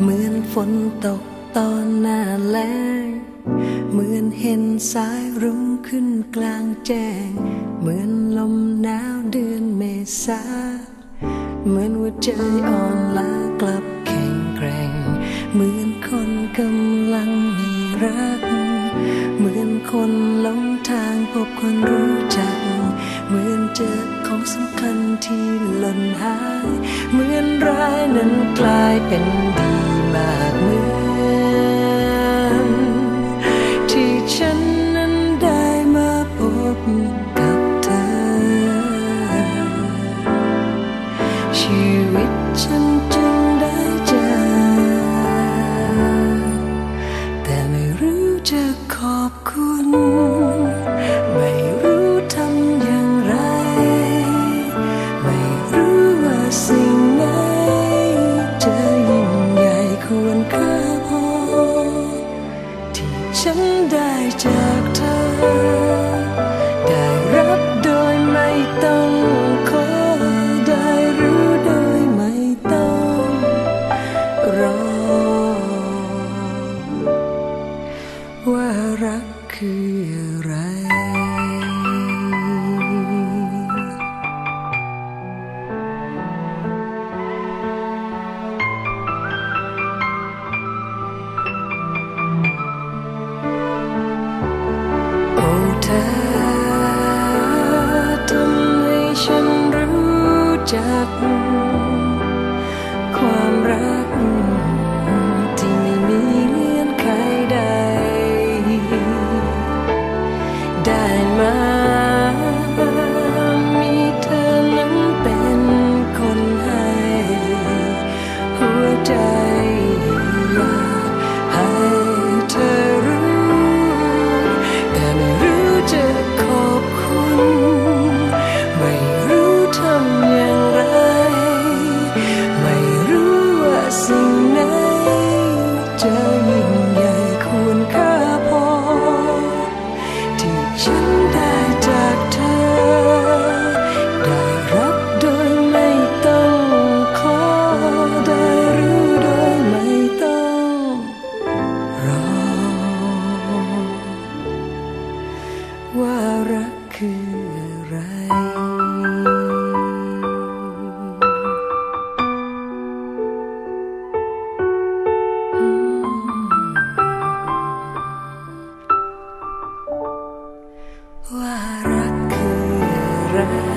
เหมือนฝนตกตอนหน้าแล้งเหมือนเห็นสายรุ้งขึ้นกลางแจ้ง เหมือนลมหนาวเดือนเมษา เหมือนหัวใจอ่อนล้ากลับแข็งแกร่ง เหมือนคนกำลังมีรัก เหมือนคนหลงทางพบคนรู้จัก เหมือนเจอ สำคัญที่หล่นหาย เหมือนร้ายนั้นกลายเป็นดี จากเธอ ได้รับโดยไม่ต้องขอ ได้รู้โดยไม่ต้องรอ ว่ารักคืออะไร รู้ รักคืออะไร ว่ารักคืออะไร